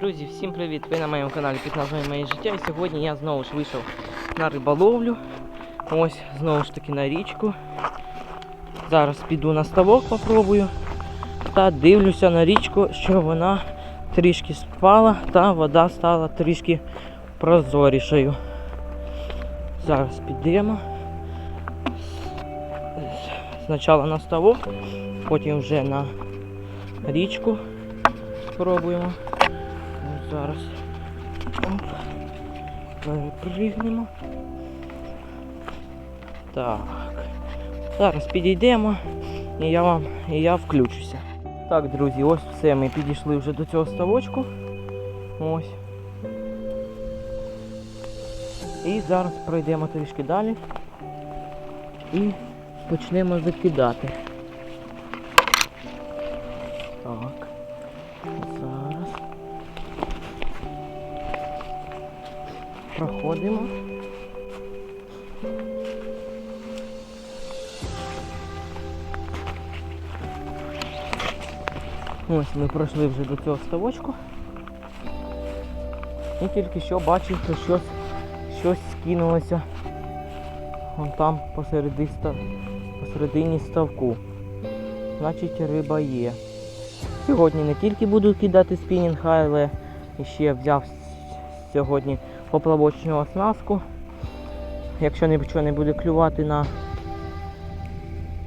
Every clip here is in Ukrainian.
Друзі, всім привіт! Ви на моєму каналі під назвою Моє життя. І сьогодні я знову ж вийшов на риболовлю. Ось знову ж таки на річку. Зараз піду на ставок, попробую. Та дивлюся на річку, що вона трішки спала та вода стала трішки прозорішою. Зараз підемо. Спочатку на ставок, потім вже на річку спробуємо. Зараз. Оп. Так. Зараз підійдемо і я вам і я включуся. Так, друзі, ось все. Ми підійшли вже до цього ставочку. Ось. І зараз пройдемо трішки далі і почнемо закидати. Проходимо. Ось ми пройшли вже до цього ставочку. І тільки що бачив, що щось, щось скинулося. Вон там посереди посередині ставку. Значить риба є. Сьогодні не тільки буду кидати спінінг, але ще взяв сьогодні поплавочну оснастку. Якщо нічого не буде клювати на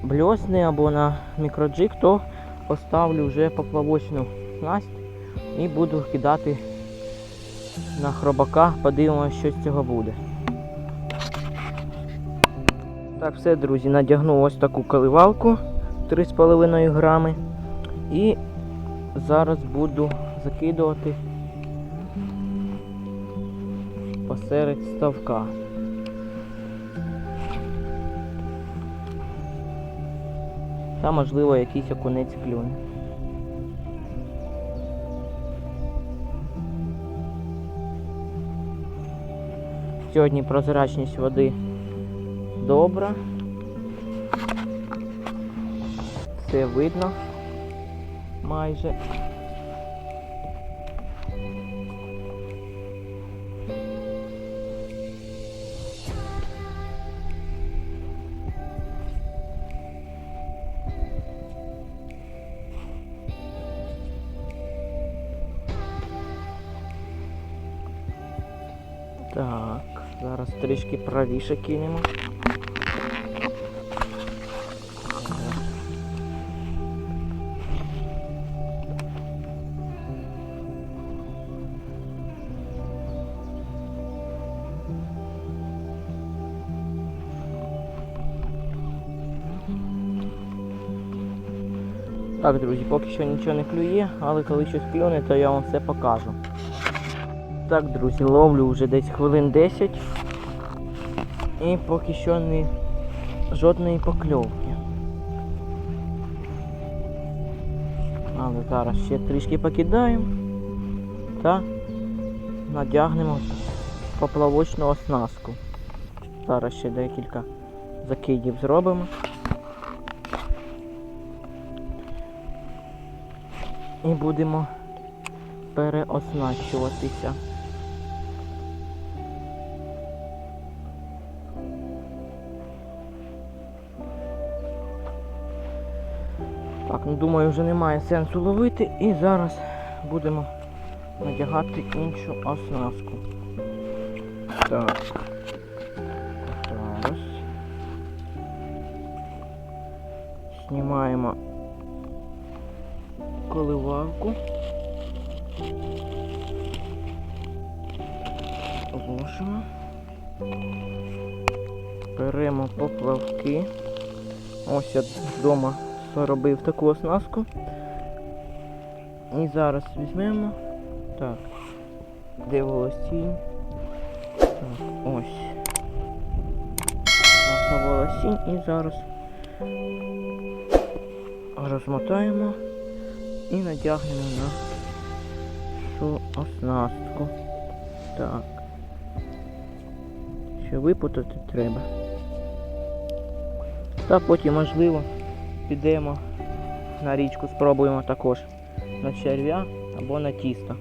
бльосни або на мікроджик, то поставлю вже поплавочну снасть і буду кидати на хробака, подивимося, що з цього буде. Так, все, друзі, надягнув ось таку коливалку 3,5 грами. І зараз буду закидувати посеред ставка. Та можливо якийсь окунець клюне. Сьогодні прозрачність води добра. Все видно майже. Трішки правіше кинемо. Так, друзі, поки що нічого не клює, але коли щось клюне, то я вам все покажу. Так, друзі, ловлю вже десь хвилин 10. І поки що не жодної покльовки. Але зараз ще трішки покидаємо та надягнемо поплавочну оснастку. Зараз ще декілька закидів зробимо. І будемо переоснащуватися. Так, ну думаю, вже немає сенсу ловити і зараз будемо надягати іншу оснастку. Так. Зараз. Знімаємо коливалку. Ложимо. Беремо поплавки. Ось я вдома зробив таку оснастку. І зараз візьмемо. Так. Де волосінь? Так, ось. Наша волосінь і зараз розмотаємо і надягнемо на цю оснастку. Так. Ще випутати треба. Та потім, можливо, підемо на річку, спробуємо також на черв'я або на тісто.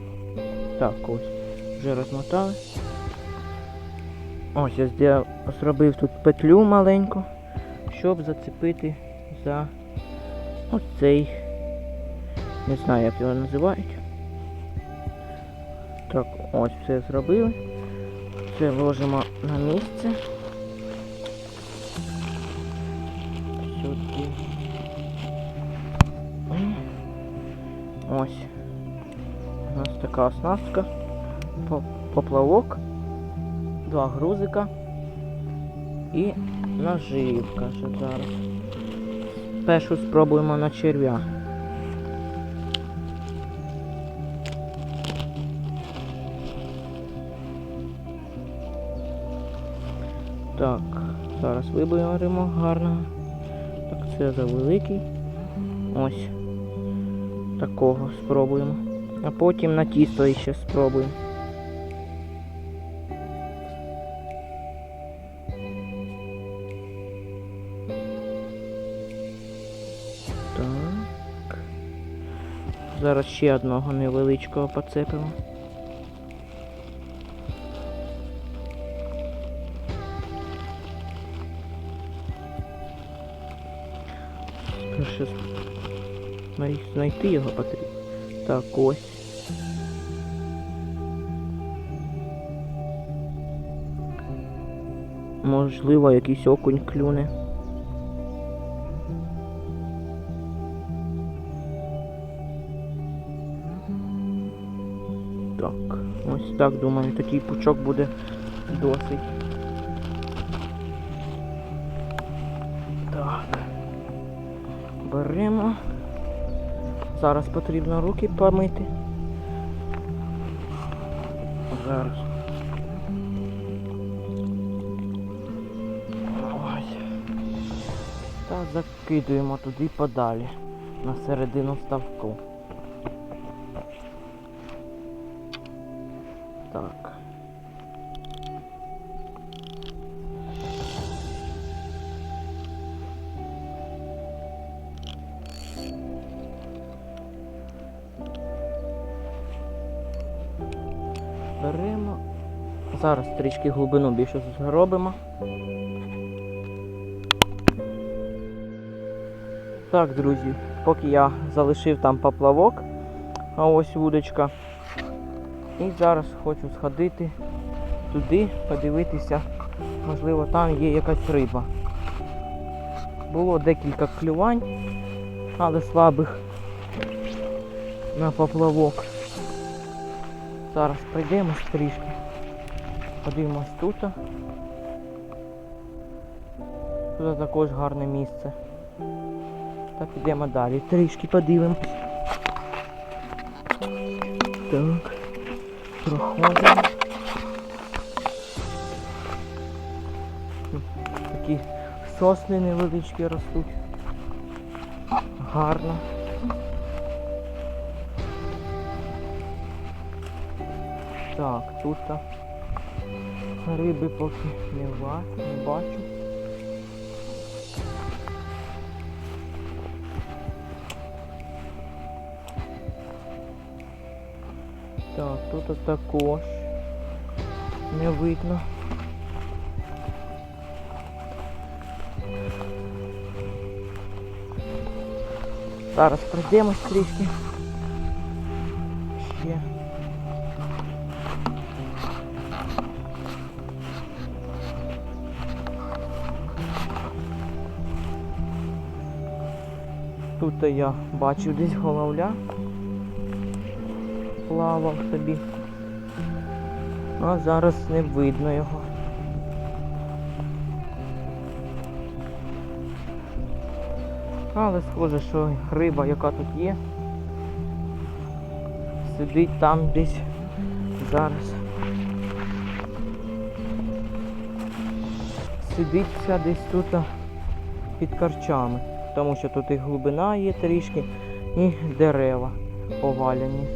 Так, ось. Вже розмотали. Ось я зробив тут петлю маленьку, щоб зацепити за оцей. Не знаю, як його називають. Так, ось все зробили. Це ложимо на місце. Така оснастка. Поплавок. Два грузика. І наживка ще зараз. Першу спробуємо на черв'я. Так, зараз виберемо гарно. Так, це за великий. Ось. Такого спробуємо. А потім на тісто ще спробуємо. Так. Зараз ще одного невеличкого поцепимо. Перше знай- знайти його потрібно. Так, ось. Можливо, якийсь окунь клюне. Так, ось так думаю, такий пучок буде досить. Зараз потрібно руки помити. Зараз. Та закидуємо туди подалі. На середину ставку. Трішки глибину більше зробимо. Так, друзі, поки я залишив там поплавок, а ось вудочка. І зараз хочу сходити туди, подивитися, можливо там є якась риба. Було декілька клювань, але слабих на поплавок. Зараз пройдемось трішки. Подивимось тут. Тут також гарне місце. Та підемо далі. Трішки подивимось. Так. Проходимо. Такі сосни невеличкі ростуть. Гарно. Так, тут а, риби поки не, ва- не бачу. Так, тут також не видно. Зараз пройдемось трішки. Ще. Тут я бачив десь головля. Плавав собі. А зараз не видно його. Але схоже, що риба, яка тут є, сидить там десь зараз. Сидиться десь тут під карчами, тому що тут і глибина є трішки, і дерева поваляні.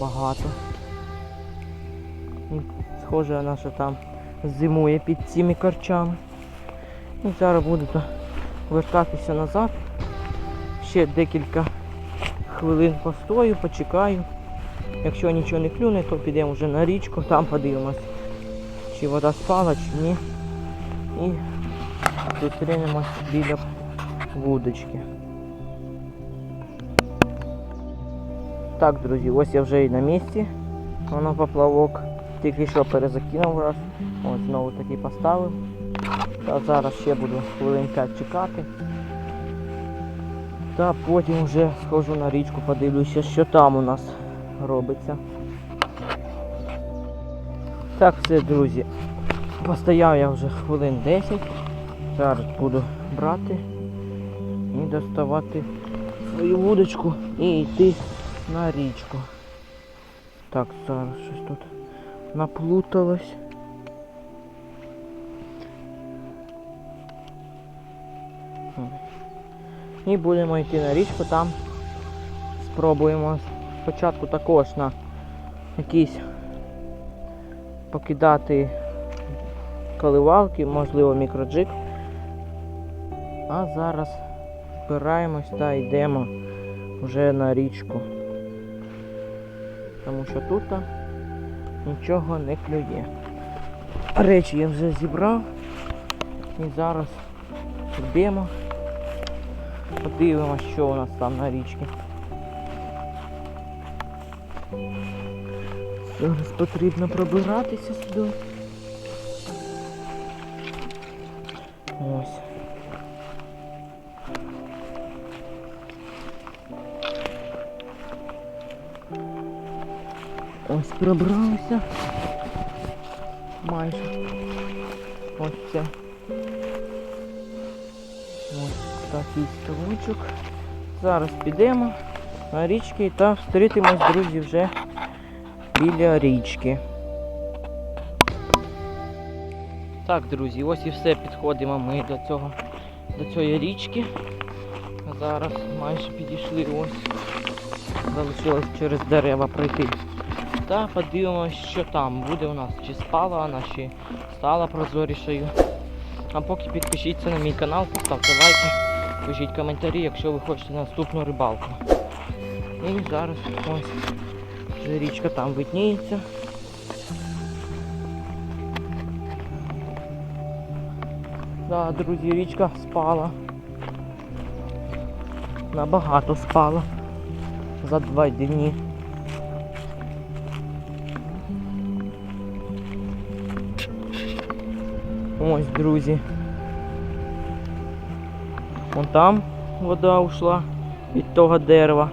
Багато. І схоже, вона що там зимує під цими карчами. І зараз буду вертатися назад. Ще декілька хвилин постою, почекаю Якщо нічого не клюне, то підемо вже на річку, там подивимось, чи вода спала, чи ні. І зустрінемось біля вудочки. Так, друзі, ось я вже і на місці. Воно поплавок. Тільки що перезакинув раз. Ось знову таки поставив. Та зараз ще буду хвилин 5 чекати. Та потім вже схожу на річку, подивлюся, що там у нас робиться. Так, все, друзі. Постояв я вже хвилин 10. Зараз буду брати і доставати свою вудочку і йти на річку. Так, зараз щось тут наплуталось. І будемо йти на річку, там спробуємо спочатку також на якісь покидати коливалки, можливо мікроджик. А зараз збираємось та йдемо вже на річку. Тому що тут нічого не клює. Речі я вже зібрав і зараз йдемо. Подивимось, що у нас там на річці. Зараз потрібно пробиратися сюди. Пробралися. Майже. Ось це. Ось такий ставочок. Зараз підемо на річки та встрітимось, друзі, вже біля річки. Так, друзі, ось і все підходимо ми до цього до цієї річки. Зараз майже підійшли ось. Залишилось через дерева пройти. Та подивимось, що там буде у нас. Чи спала вона, чи стала прозорішою. А поки підпишіться на мій канал, поставте лайки, пишіть коментарі, якщо ви хочете наступну рибалку. І зараз ось вже річка там видніється. Да, друзі, річка спала. Набагато спала за два дні. Ось, друзі. Вон там вода ушла від того дерева.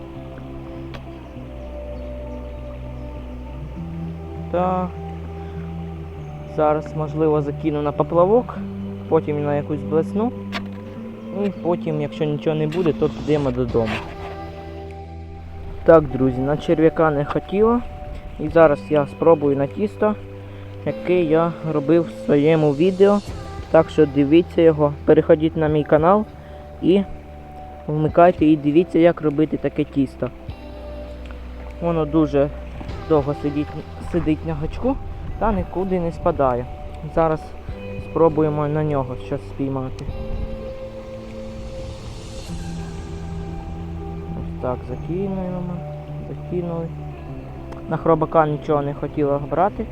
Так. Зараз, можливо, закину на поплавок, потім на якусь блесну. І потім, якщо нічого не буде, то підемо додому. Так, друзі, на черв'яка не хотіло. І зараз я спробую на тісто, яке я робив в своєму відео. Так що дивіться його, переходіть на мій канал і вмикайте і дивіться, як робити таке тісто. Воно дуже довго сидить, сидить на гачку та нікуди не спадає. Зараз спробуємо на нього щось спіймати. Ось так закинуємо, закинули. На хробака нічого не хотіла брати,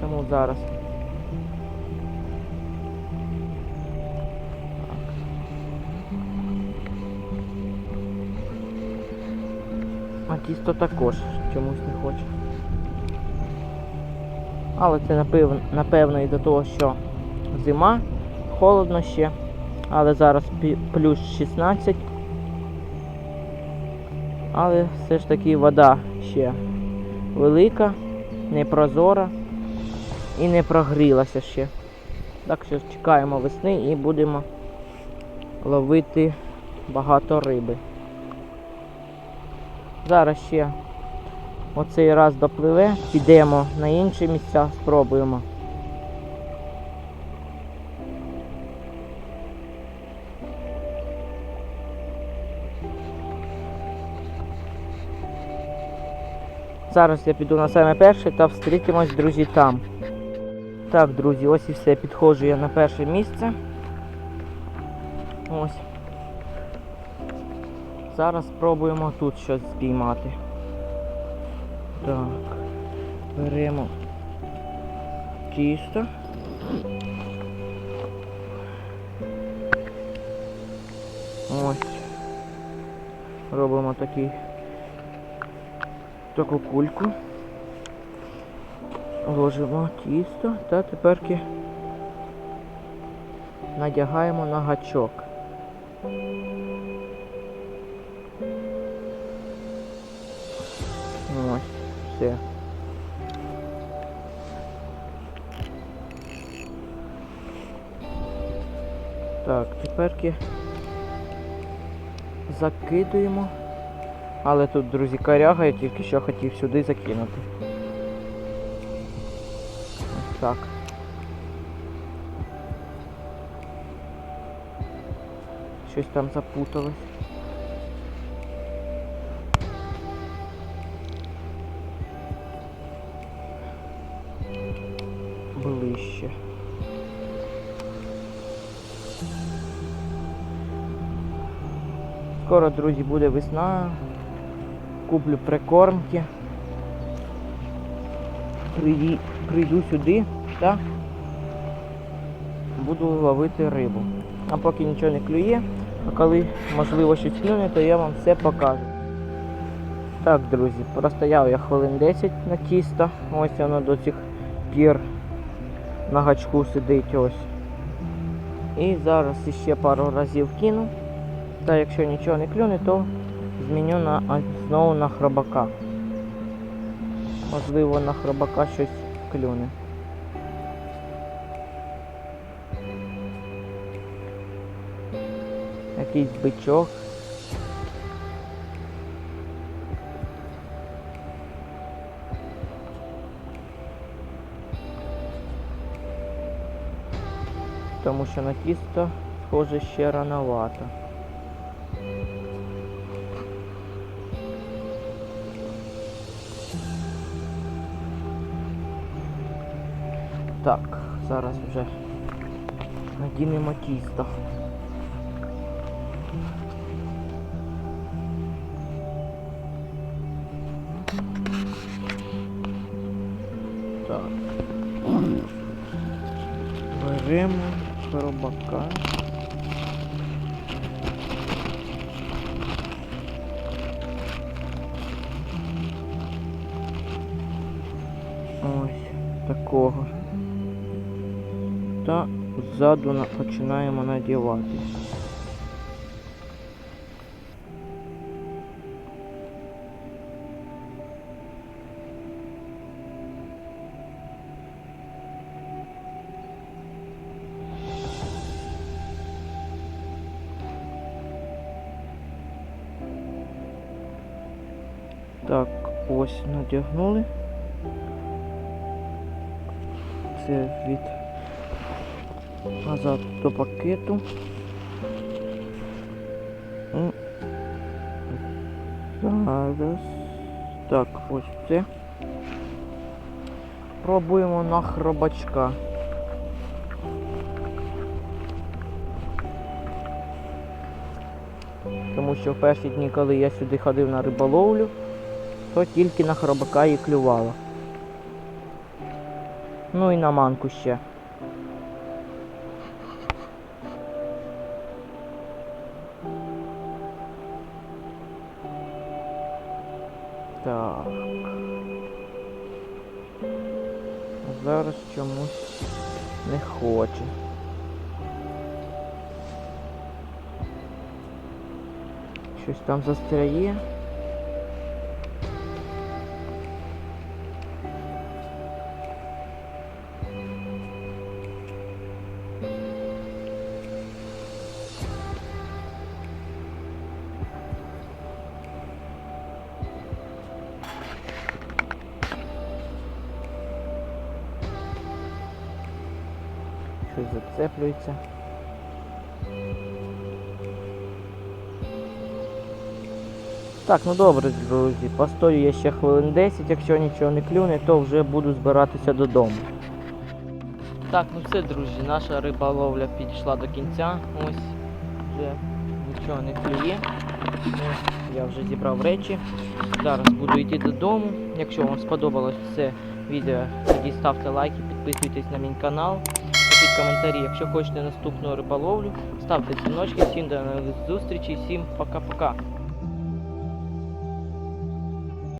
тому зараз. А тісто також чомусь не хоче. Але це напевно, напевно і до того, що зима, холодно ще, але зараз плюс 16. Але все ж таки вода ще велика, непрозора і не прогрілася ще. Так що чекаємо весни і будемо ловити багато риби. Зараз ще оцей раз допливе, підемо на інші місця, спробуємо. Зараз я піду на саме перше та встрітимось, друзі, там. Так, друзі, ось і все. Підходжу я на перше місце. Ось. Зараз спробуємо тут щось спіймати. Так. Беремо тісто. Ось. Робимо такий таку кульку. Ложимо тісто та теперки надягаємо на гачок. Ось, все. Так, теперки закидуємо. Але тут, друзі, коряга, я тільки що хотів сюди закинути. Так. Щось там запуталось. Ближче. Скоро, друзі, буде весна. Куплю прикормки. Прийду сюди та буду ловити рибу. А поки нічого не клює, а коли можливо щось клюне, то я вам все покажу. Так, друзі, простояв я хвилин 10 на тісто. Ось воно до цих пір на гачку сидить ось. І зараз ще пару разів кину. Та якщо нічого не клюне, то зміню на знову на хробака. Можливо, на хробака щось клюне. Якийсь бичок. Тому що на тісто схоже ще рановато. Так, зараз вже надінемо тісто. Так. Беремо коробака. Ось такого. Та ззаду на- починаємо надівати. Так, ось надягнули. Це від назад до пакету. Зараз. Так, ось це. Пробуємо на хробачка. Тому що в перші дні, коли я сюди ходив на риболовлю, то тільки на хробака і клювало. Ну і на манку ще. Так. Зараз чомусь не хоче. Щось там застряє. Зацеплюється. Так, ну добре, друзі, постою я ще хвилин 10, якщо нічого не клюне, то вже буду збиратися додому. Так, ну все, друзі, наша риболовля підійшла до кінця. Ось вже нічого не клює. Я вже зібрав речі. Зараз буду йти додому. Якщо вам сподобалось це відео, тоді ставте лайки, підписуйтесь на мій канал, пишіть коментарі, якщо хочете наступну риболовлю, ставте дзвіночки, всім до нових зустрічей, всім пока-пока.